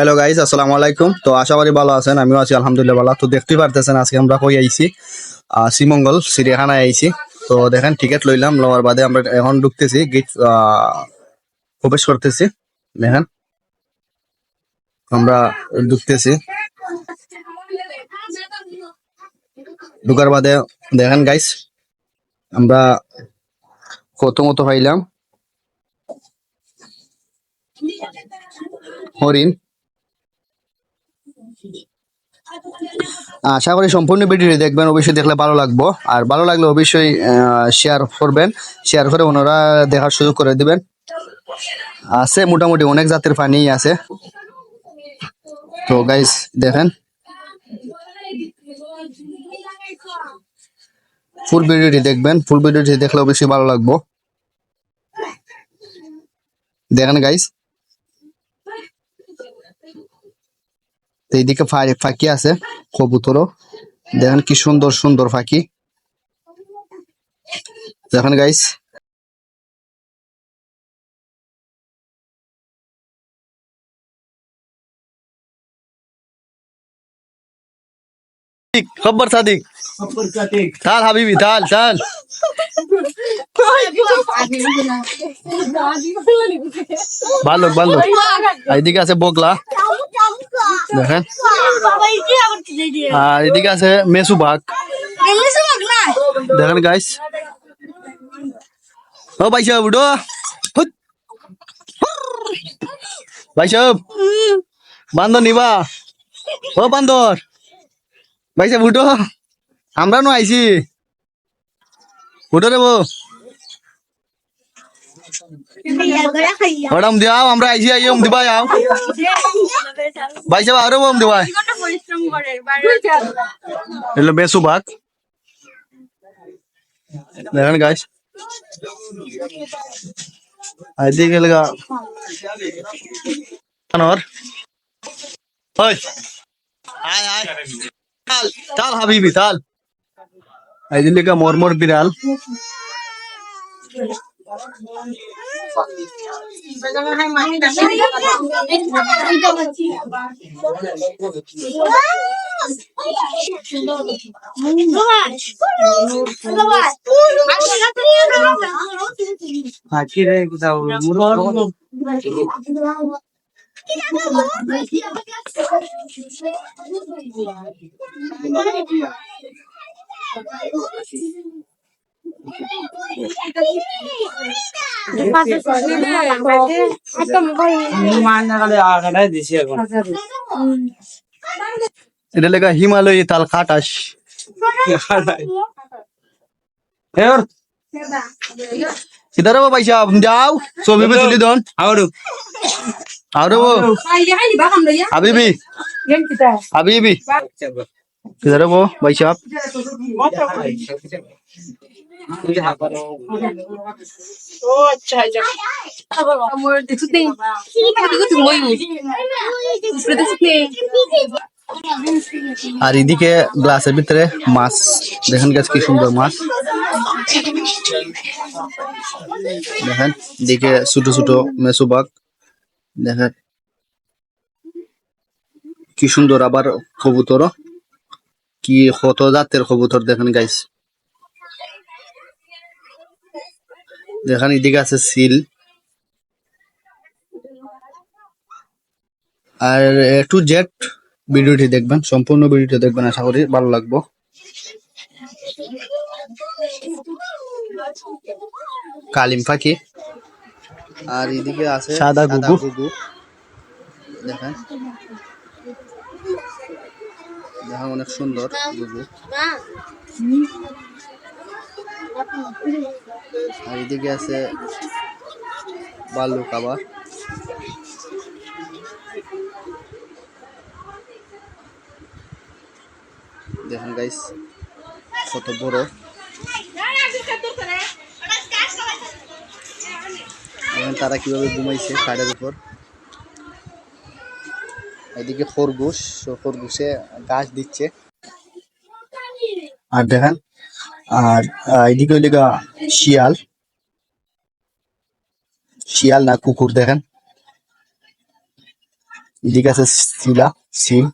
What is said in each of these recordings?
Hello guys আসসালামু আলাইকুম। তো আশা করি ভালো আছেন, আমিও আছি, আলহামদুলিল্লাহ, ভালো। তো দেখতে পারতেছেন, আজকে আমরা কই আইছি? শ্রীমঙ্গল, চিড়িয়াখানায় আইছি। তো দেখেন টিকিট লইলাম, লওয়ার বাদে আমরা এখন ঢুকতেছি গেট প্রবেশ করতেছি। দেখেন, আমরা ঢুকতেছি। ঢুকার বাদে, দেখেন গাইস আমরা কত মতো পাইলাম? হরিণ। আশা করি সম্পূর্ণ ভিডিওটি দেখবেন, অবশ্যই দেখলে ভালো লাগবো। আর ভালো লাগলে অবশ্যই শেয়ার করবেন। শেয়ার করে ওনারা দেখার সুযোগ করে দিবেন। আছে মোটামুটি অনেক জাতের পানি আছে। তো গাইস দেখেন। ফুল ভিডিওটি দেখবেন ফুল ভিডিওটি দেখলে অবশ্যই ভালো লাগবো। দেখেন গাইস এইদিকে ফাঁকি আছে কবুতরও। দেখেন কি সুন্দর সুন্দর ফাঁকি। দেখেন গাইস খবর সাদিক। হাবিবি ভালো ভালো এইদিকে আছে বগলা দেখেন। আর এদিকে আছে মেসু বাঘ। দেখেন গাইস ও, ভাই সাহেব, উঠো। ভাই সাহেব, বান্দর নিবা। ও, বান্দর। ভাই সাহেব, উঠো। আমরা নো আইছি। উঠো রে বো ওরাম দিয়াও আমরা আইছি আই ওম দিবা যাও ভাই সাহেব আরও ওম দিবা পরিশ্রম করে এলো মেসু বাঘ দেখেন গাইস এদিকে লগা আনোর ওই আয় আয় তাল তাল হাবিবি তাল এদিকে লগা মরমর বিড়াল ফাঁকি রে কোথাও মান লাগালে আগাটাই দিছি এখন এটা লগা হিমালয় তাল খাটাস এর इधर वो भाई साहब जाओ सोबी भी तुली दोन আউরু और वो अभी भी अभी भी किधर है वो भाई साहब আর এদিকে গ্লাসের ভিতরে মাছ। দেখেন গাছ কি সুন্দর মাছ। দেখেন এদিকে ছোট ছোট মেসো বাঘ। দেখেন কি সুন্দর আবার কবুতর। কি কত জাতের কবুতর দেখেন গাইস দেখেন এদিকে আছে সিল। আর এ টু জেড ভিডিওটি দেখবেন সম্পূর্ণ ভিডিওটি দেখবেন আশা করি ভালো লাগবো। কালিম পাখি আর এদিকে আছে সাদা গুগু। দেখেন। দেখেন অনেক সুন্দর গুগু। আর এদিকে আছে বালু কাবা দেখেন গাইস কত বড়। তারা কীভাবে ঘুমাইছে খাটের উপর। এদিকে খরগোশ, খরগোশে গাছ দিচ্ছে। আর দেখেন আর এদিকে হইলে শিয়াল। শিয়াল না কুকুর, দেখেন। এদিকে আছে শিলা, শিল।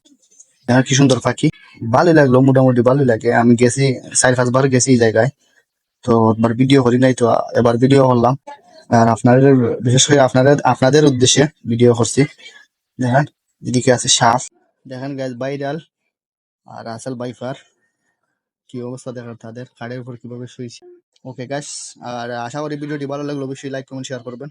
দেখেন কি সুন্দর পাখি। ভালোই লাগল, মোটামুটি ভালোই লাগে। আমি গেছি, চার পাঁচবার গেছি এই জায়গায়। তো এবার ভিডিও করি নাই তো, এবার ভিডিও করলাম। আর আপনাদের, বিশেষ করে আপনাদের আপনাদের উদ্দেশ্যে ভিডিও করছি। দেখেন, এদিকে আছে সাপ। দেখেন গাছ বাইরাল আর আসল বাইফার কি অবস্থা দেখার তাদের কার্ডের উপর কীভাবে শুয়েছে ওকে গাছ আর আশা করি ভিডিওটি ভালো লাগল অবশ্যই লাইক কমেন্ট শেয়ার করবেন।